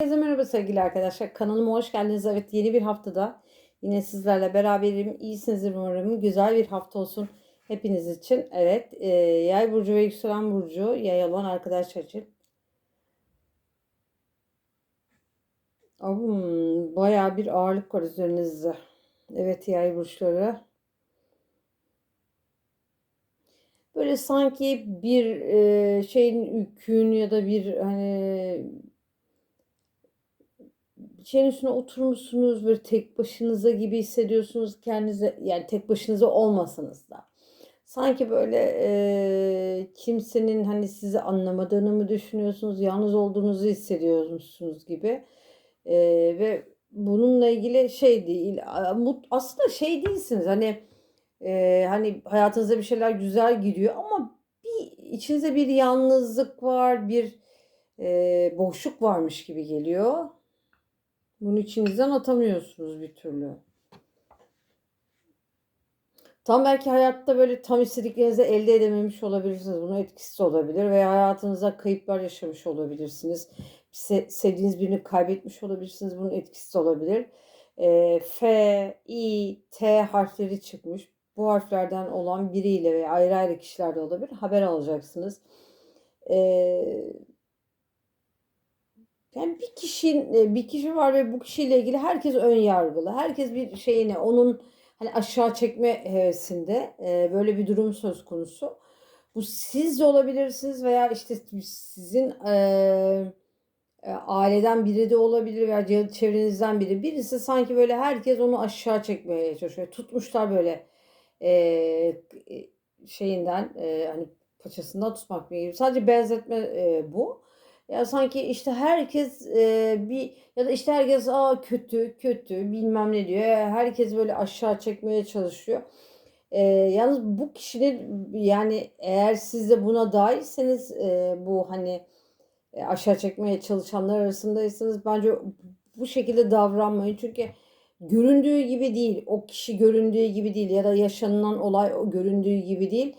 Herkese merhaba sevgili arkadaşlar. Kanalıma hoş geldiniz. Evet yeni bir haftada yine sizlerle beraberim. İyisinizdir umarım. Güzel bir hafta olsun hepiniz için. Evet e, yay burcu ve yükselen burcu yay olan arkadaşlar için. Abim, bayağı bir ağırlık var üzerinizde. Evet yay burçları. Böyle sanki bir e, şeyin yükün ya da bir hani şeyin üstüne oturmuşsunuz böyle tek başınıza gibi hissediyorsunuz kendinize yani tek başınıza olmasanız da sanki böyle e, kimsenin hani sizi anlamadığını mı düşünüyorsunuz yalnız olduğunuzu hissediyormuşsunuz gibi E, ve bununla ilgili şey değil aslında şey değilsiniz hani e, hani hayatınızda bir şeyler güzel gidiyor ama bir içinizde bir yalnızlık var bir e, boşluk varmış gibi geliyor. Bunu içinizden atamıyorsunuz bir türlü. Tam belki hayatta böyle tam istediklerinizi elde edememiş olabilirsiniz. Bunun etkisi olabilir. Veya hayatınızda kayıplar yaşamış olabilirsiniz. Se- sevdiğiniz birini kaybetmiş olabilirsiniz. Bunun etkisi olabilir. Ee, F, I, T harfleri çıkmış. Bu harflerden olan biriyle veya ayrı ayrı kişilerde olabilir. Haber alacaksınız. Ee, yani bir kişinin bir kişi var ve bu kişiyle ilgili herkes ön yargılı. Herkes bir şeyine onun hani aşağı çekme hevesinde e, böyle bir durum söz konusu. Bu siz de olabilirsiniz veya işte sizin e, e, aileden biri de olabilir veya çevrenizden biri. Birisi sanki böyle herkes onu aşağı çekmeye çalışıyor. Tutmuşlar böyle e, şeyinden e, hani paçasından tutmak gibi. Sadece benzetme e, bu. Ya sanki işte herkes e, bir ya da işte herkes aa kötü kötü bilmem ne diyor. Herkes böyle aşağı çekmeye çalışıyor. E, yalnız bu kişinin yani eğer siz de buna dahilseniz e, bu hani e, aşağı çekmeye çalışanlar arasındaysanız bence bu şekilde davranmayın. Çünkü göründüğü gibi değil. O kişi göründüğü gibi değil ya da yaşanılan olay o göründüğü gibi değil.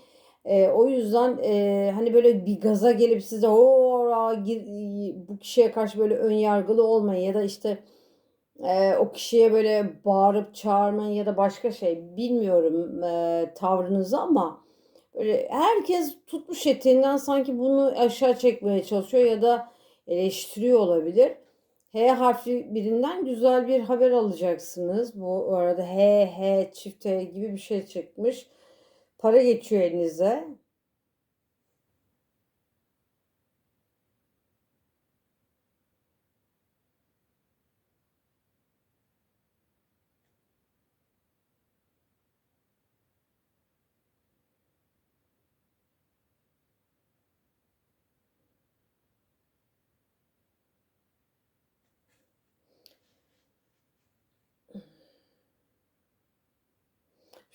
E, o yüzden e, hani böyle bir gaza gelip size o bu kişiye karşı böyle ön yargılı olmayın ya da işte e, o kişiye böyle bağırıp çağırmayın ya da başka şey bilmiyorum e, tavrınızı ama böyle herkes tutmuş eteğinden sanki bunu aşağı çekmeye çalışıyor ya da eleştiriyor olabilir. H harfi birinden güzel bir haber alacaksınız. Bu arada H, H, çift H gibi bir şey çıkmış. Para geçiyor elinize.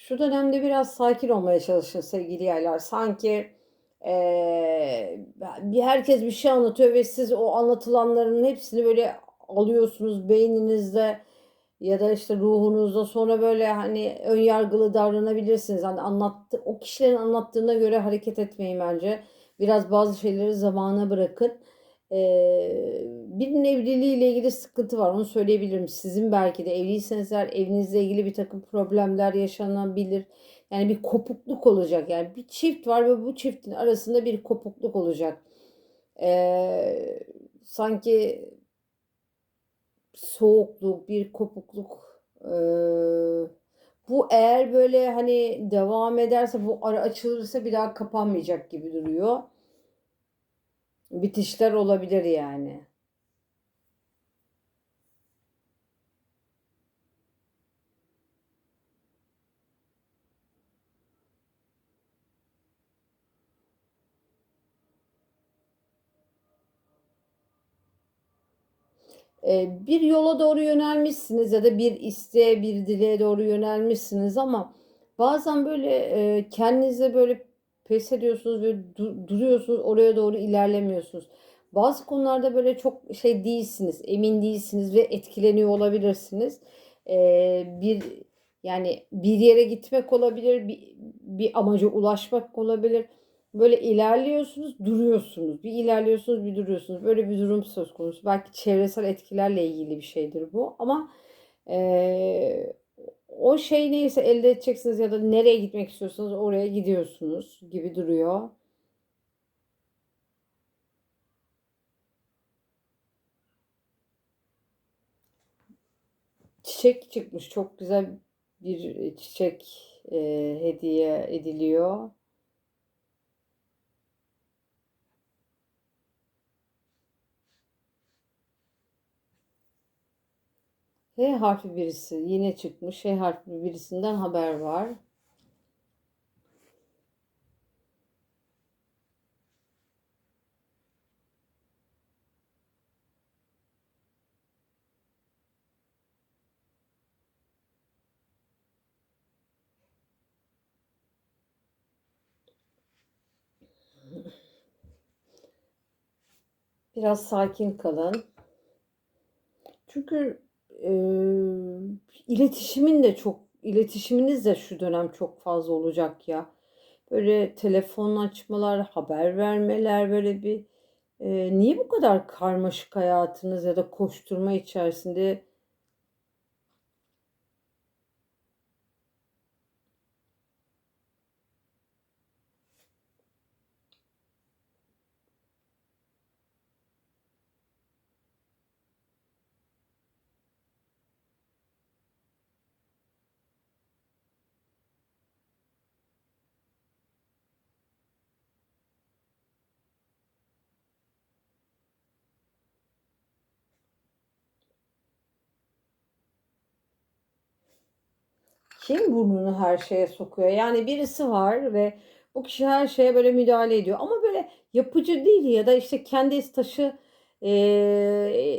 Şu dönemde biraz sakin olmaya çalışın sevgili yaylar. Sanki bir herkes bir şey anlatıyor ve siz o anlatılanların hepsini böyle alıyorsunuz beyninizde ya da işte ruhunuzda sonra böyle hani ön yargılı davranabilirsiniz. Hani anlattı o kişilerin anlattığına göre hareket etmeyin bence. Biraz bazı şeyleri zamana bırakın. Ee, birinin evliliğiyle ilgili sıkıntı var. Onu söyleyebilirim. Sizin belki de evliyseniz eğer evinizle ilgili bir takım problemler yaşanabilir. Yani bir kopukluk olacak. Yani bir çift var ve bu çiftin arasında bir kopukluk olacak. Ee, sanki soğukluk, bir kopukluk. Ee, bu eğer böyle hani devam ederse bu ara açılırsa bir daha kapanmayacak gibi duruyor. Bitişler olabilir yani. Ee, bir yola doğru yönelmişsiniz ya da bir isteğe, bir dileğe doğru yönelmişsiniz ama bazen böyle e, kendinize böyle pes ediyorsunuz ve du- duruyorsunuz, oraya doğru ilerlemiyorsunuz. Bazı konularda böyle çok şey değilsiniz, emin değilsiniz ve etkileniyor olabilirsiniz. Ee, bir yani bir yere gitmek olabilir, bir, bir amaca ulaşmak olabilir. Böyle ilerliyorsunuz, duruyorsunuz. Bir ilerliyorsunuz, bir duruyorsunuz. Böyle bir durum söz konusu. Belki çevresel etkilerle ilgili bir şeydir bu. Ama eee, o şey neyse elde edeceksiniz ya da nereye gitmek istiyorsanız oraya gidiyorsunuz gibi duruyor. Çiçek çıkmış. Çok güzel bir çiçek eee, hediye ediliyor. H harfi birisi yine çıkmış. H harfi birisinden haber var. Biraz sakin kalın. Çünkü e, iletişimin de çok iletişiminiz de şu dönem çok fazla olacak ya. Böyle telefon açmalar, haber vermeler böyle bir e, niye bu kadar karmaşık hayatınız ya da koşturma içerisinde Kim burnunu her şeye sokuyor? Yani birisi var ve bu kişi her şeye böyle müdahale ediyor. Ama böyle yapıcı değil ya da işte kendi taşı e,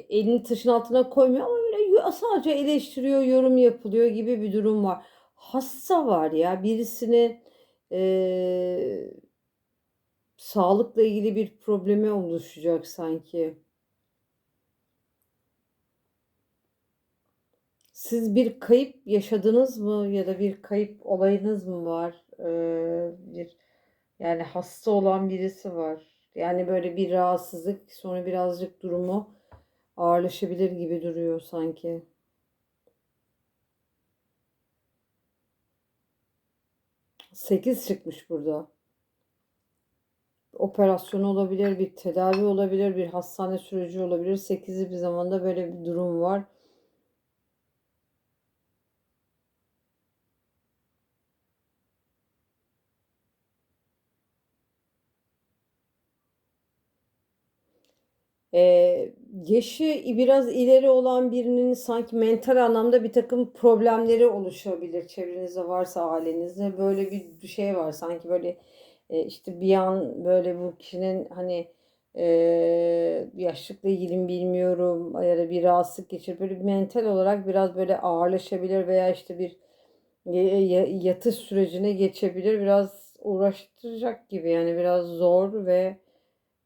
elini taşın altına koymuyor ama böyle sadece eleştiriyor, yorum yapılıyor gibi bir durum var. Hasta var ya birisini e, sağlıkla ilgili bir problemi oluşacak sanki. Siz bir kayıp yaşadınız mı ya da bir kayıp olayınız mı var? Ee, bir yani hasta olan birisi var. Yani böyle bir rahatsızlık sonra birazcık durumu ağırlaşabilir gibi duruyor sanki. Sekiz çıkmış burada. Operasyon olabilir, bir tedavi olabilir, bir hastane süreci olabilir. Sekizi bir zamanda böyle bir durum var. Eee, yaşı biraz ileri olan birinin sanki mental anlamda bir takım problemleri oluşabilir çevrenizde varsa ailenizde. Böyle bir şey var sanki böyle e, işte bir an böyle bu kişinin hani e, yaşlılıkla ilgili mi bilmiyorum ya da bir rahatsızlık geçirip böyle mental olarak biraz böyle ağırlaşabilir veya işte bir yatış sürecine geçebilir. Biraz uğraştıracak gibi yani biraz zor ve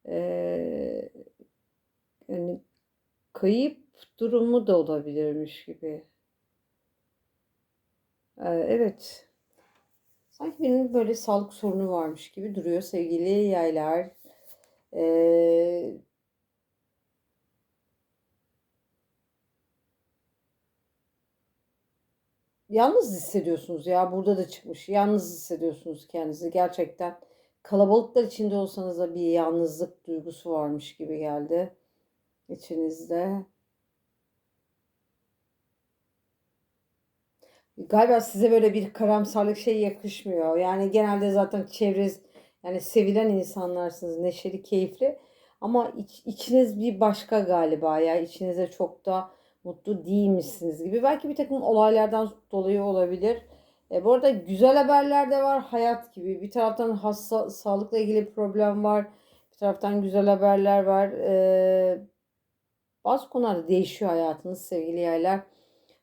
e, yani kayıp durumu da olabilirmiş gibi. Ee, evet. Sanki benim böyle sağlık sorunu varmış gibi duruyor sevgili yaylar. Ee, yalnız hissediyorsunuz ya burada da çıkmış. Yalnız hissediyorsunuz kendinizi gerçekten. Kalabalıklar içinde olsanız da bir yalnızlık duygusu varmış gibi geldi içinizde. Galiba size böyle bir karamsarlık şey yakışmıyor. Yani genelde zaten çevreniz yani sevilen insanlarsınız. Neşeli, keyifli. Ama iç, içiniz bir başka galiba ya. İçinize çok da mutlu değilmişsiniz gibi. Belki bir takım olaylardan dolayı olabilir. E, bu arada güzel haberler de var. Hayat gibi. Bir taraftan hasta, sağlıkla ilgili problem var. Bir taraftan güzel haberler var. E, bazı konularda değişiyor hayatınız sevgili yaylar.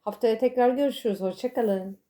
Haftaya tekrar görüşürüz. Hoşçakalın.